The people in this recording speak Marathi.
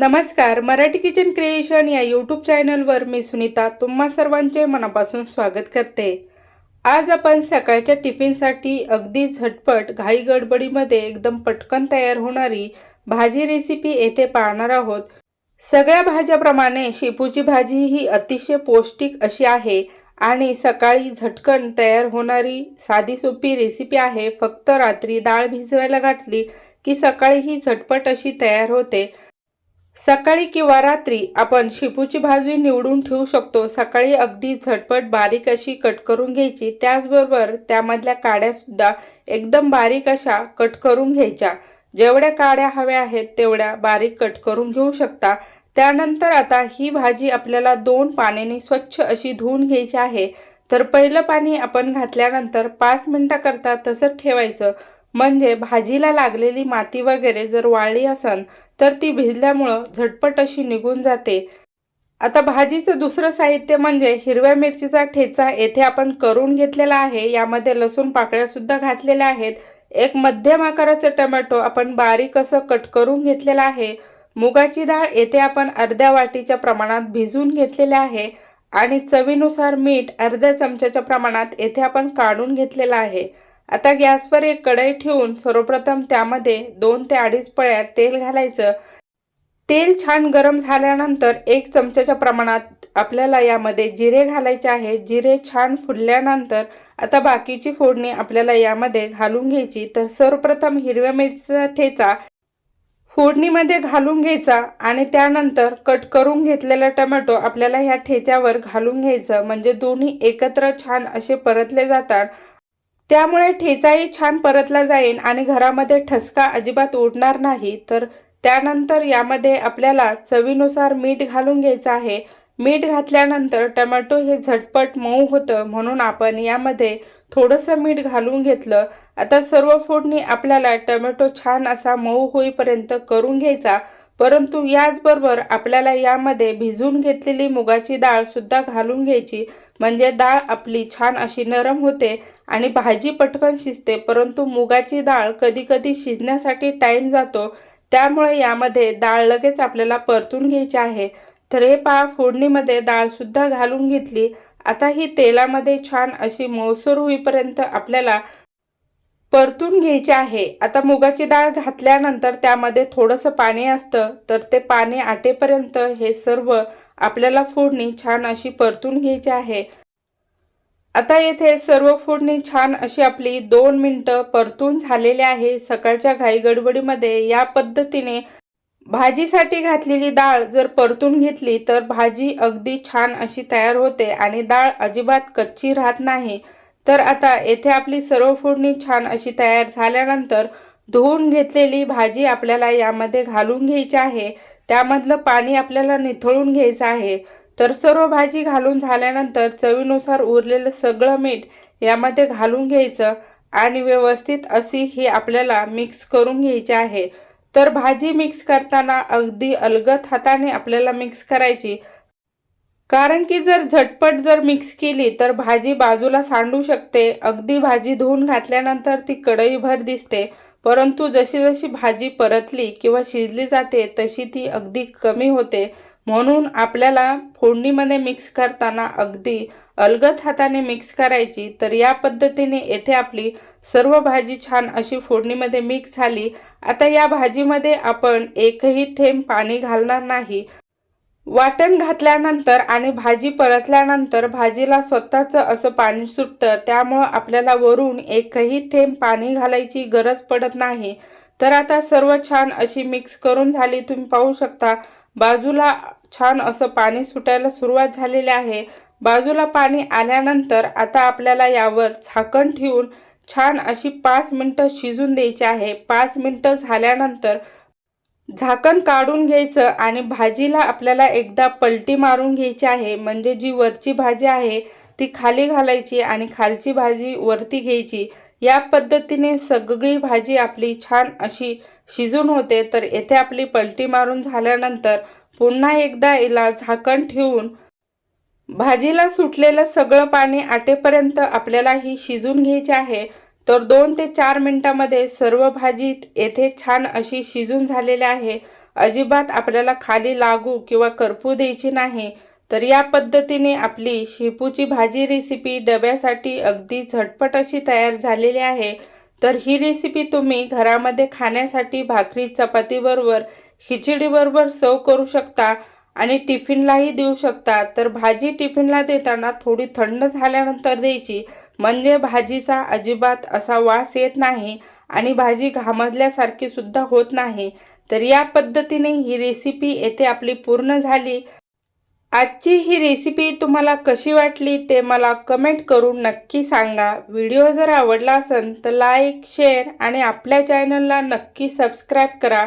नमस्कार मराठी किचन क्रिएशन या यूट्यूब चॅनलवर मी सुनीता तुम्हा सर्वांचे मनापासून स्वागत करते. आज आपण सकाळच्या टिफिनसाठी अगदी झटपट घाई गडबडीमध्ये एकदम पटकन तयार होणारी भाजी रेसिपी येथे पाहणार आहोत. सगळ्या भाज्याप्रमाणे शेपूची भाजी ही अतिशय पौष्टिक अशी आहे आणि सकाळी झटकन तयार होणारी साधी सोपी रेसिपी आहे. फक्त रात्री डाळ भिजवायला घातली की सकाळी ही झटपट अशी तयार होते. सकाळी किंवा रात्री आपण शेपूची भाजी निवडून ठेवू शकतो. सकाळी अगदी झटपट बारीक अशी कट करून घ्यायची. त्याचबरोबर त्यामधल्या काड्या सुद्धा एकदम बारीक अशा कट करून घ्यायच्या. जेवढ्या काड्या हव्या आहेत तेवढ्या बारीक कट करून घेऊ शकता. त्यानंतर आता ही भाजी आपल्याला दोन पाण्याने स्वच्छ अशी धुवून घ्यायची आहे. तर पहिलं पाणी आपण घातल्यानंतर पाच मिनटाकरता तसंच ठेवायचं. म्हणजे भाजीला लागलेली माती वगैरे जर वाळली असन तर ती भिजल्यामुळं झटपट अशी निघून जाते. आता भाजीचं दुसरं साहित्य म्हणजे हिरव्या मिरचीचा ठेचा येथे आपण करून घेतलेला आहे. यामध्ये लसूण पाकळ्यासुद्धा घातलेल्या आहेत. एक मध्यम आकाराचं टमॅटो आपण बारीक असं कट करून घेतलेलं आहे. मुगाची डाळ येथे आपण अर्ध्या वाटीच्या प्रमाणात भिजून घेतलेले आहे. आणि चवीनुसार मीठ अर्ध्या चमच्याच्या प्रमाणात येथे आपण काढून घेतलेलं आहे. आता गॅसवर एक कढई ठेवून सर्वप्रथम त्यामध्ये दोन ते अडीच पळ्या तेल घालायचं. तेल छान गरम झाल्यानंतर एक चमच्याच्या प्रमाणात आपल्याला यामध्ये जिरे घालायचे आहे. जिरे छान फुडल्यानंतर आता बाकीची फोडणी आपल्याला यामध्ये घालून घ्यायची. तर सर्वप्रथम हिरव्या मिरचीचा ठेचा फोडणीमध्ये घालून घ्यायचा आणि त्यानंतर कट करून घेतलेला टोमॅटो आपल्याला ह्या ठेच्यावर घालून घ्यायचं. म्हणजे दोन्ही एकत्र छान असे परतले जातात. त्यामुळे ठेचाही छान परतला जाईल आणि घरामध्ये ठसका अजिबात उडणार नाही. तर त्यानंतर यामध्ये आपल्याला चवीनुसार मीठ घालून घ्यायचं आहे. मीठ घातल्यानंतर टमॅटो हे झटपट मऊ होतं म्हणून आपण यामध्ये थोडंसं मीठ घालून घेतलं. आता सर्व फोडणी आपल्याला टमॅटो छान असा मऊ होईपर्यंत करून घ्यायचा. परंतु याचबरोबर आपल्याला यामध्ये भिजून घेतलेली मुगाची डाळ सुद्धा घालून घ्यायची. म्हणजे डाळ आपली छान अशी नरम होते आणि भाजी पटकन शिजते. परंतु मुगाची डाळ कधीकधी शिजण्यासाठी टाईम जातो. त्यामुळे यामध्ये डाळ लगेच आपल्याला परतून घ्यायची आहे. तर हे पहा फोडणीमध्ये डाळसुद्धा घालून घेतली. आता ही तेलामध्ये छान अशी मौसूर होईपर्यंत आपल्याला परतून घ्यायची आहे. आता मुगाची डाळ घातल्यानंतर त्यामध्ये थोडंसं पाणी असतं. तर ते पाणी आटेपर्यंत हे सर्व आपल्याला फोडणी छान अशी परतून घ्यायची आहे. आता येथे सर्व फोडणी छान अशी आपली दोन मिनटं परतून झालेली आहे. सकाळच्या घाई गडबडीमध्ये या पद्धतीने भाजीसाठी घातलेली डाळ जर परतून घेतली तर भाजी अगदी छान अशी तयार होते आणि डाळ अजिबात कच्ची राहत नाही. तर आता येथे आपली सर्व फोडणी छान अशी तयार झाल्यानंतर धुवून घेतलेली भाजी आपल्याला यामध्ये घालून घ्यायची आहे. त्यामधलं पाणी आपल्याला निथळून घ्यायचं आहे. तर सर्व भाजी घालून झाल्यानंतर चवीनुसार उरलेलं सगळं मीठ यामध्ये घालून घ्यायचं आणि व्यवस्थित अशी ही आपल्याला मिक्स करून घ्यायची आहे. तर भाजी मिक्स करताना अगदी अलगत हाताने आपल्याला मिक्स करायची. कारण की जर झटपट जर मिक्स केली तर भाजी बाजूला सांडू शकते. अगदी भाजी धुवून घातल्यानंतर ती कढईभर दिसते. परंतु जशी जशी भाजी परतली किंवा शिजली जाते तशी ती अगदी कमी होते. म्हणून आपल्याला फोडणीमध्ये मिक्स करताना अगदी अलगद हाताने मिक्स करायची. तर या पद्धतीने येथे आपली सर्व भाजी छान अशी फोडणीमध्ये मिक्स झाली. आता या भाजीमध्ये आपण एकही थेंब पाणी घालणार नाही. वाटण घातल्यानंतर आणि भाजी परतल्यानंतर भाजीला स्वतःचं असं पाणी सुटतं त्यामुळं आपल्याला वरून एकही थेंब पाणी घालायची गरज पडत नाही. तर आता सर्व छान अशी मिक्स करून झाली. तुम्ही पाहू शकता बाजूला छान असं पाणी सुटायला सुरुवात झालेली आहे. बाजूला पाणी आल्यानंतर आता आपल्याला यावर झाकण ठेवून छान अशी पाच मिनटं शिजून द्यायची आहे. पाच मिनटं झाल्यानंतर झाकण काढून घ्यायचं आणि भाजीला आपल्याला एकदा पलटी मारून घ्यायची आहे. म्हणजे जी वरची भाजी आहे ती खाली घालायची आणि खालची भाजी वरती घ्यायची. या पद्धतीने सगळी भाजी आपली छान अशी शिजून होते. तर येथे आपली पलटी मारून झाल्यानंतर पुन्हा एकदा हिला झाकण ठेवून भाजीला सुटलेलं सगळं पाणी आटेपर्यंत आपल्याला ही शिजून घ्यायची आहे. तर दोन ते चार मिनटामध्ये सर्व भाजी येथे छान अशी शिजून झालेली आहे. अजिबात आपल्याला खाली लागू किंवा करपू द्यायची नाही. तर या पद्धतीने आपली शेपूची भाजी रेसिपी डब्यासाठी अगदी झटपट अशी तयार झालेली आहे. तर ही रेसिपी तुम्ही घरामध्ये खाण्यासाठी भाकरी चपातीबरोबर खिचडीबरोबर सर्व करू शकता. आणि टिफिनलाही देऊ शकता तर भाजी टिफिनला देताना थोडी थंड झाल्यानंतर द्यायची. म्हणजे भाजीचा अजिबात असा वास येत नाही आणि भाजी घामजल्यासारखी सुद्धा होत नाही. तर या पद्धतीने ही रेसिपी येथे आपली पूर्ण झाली. आजची ही रेसिपी तुम्हाला कशी वाटली ते मला कमेंट करून नक्की सांगा. व्हिडिओ जर आवडला असेल तर लाईक शेअर आणि आपल्या चॅनलला नक्की सबस्क्राईब करा.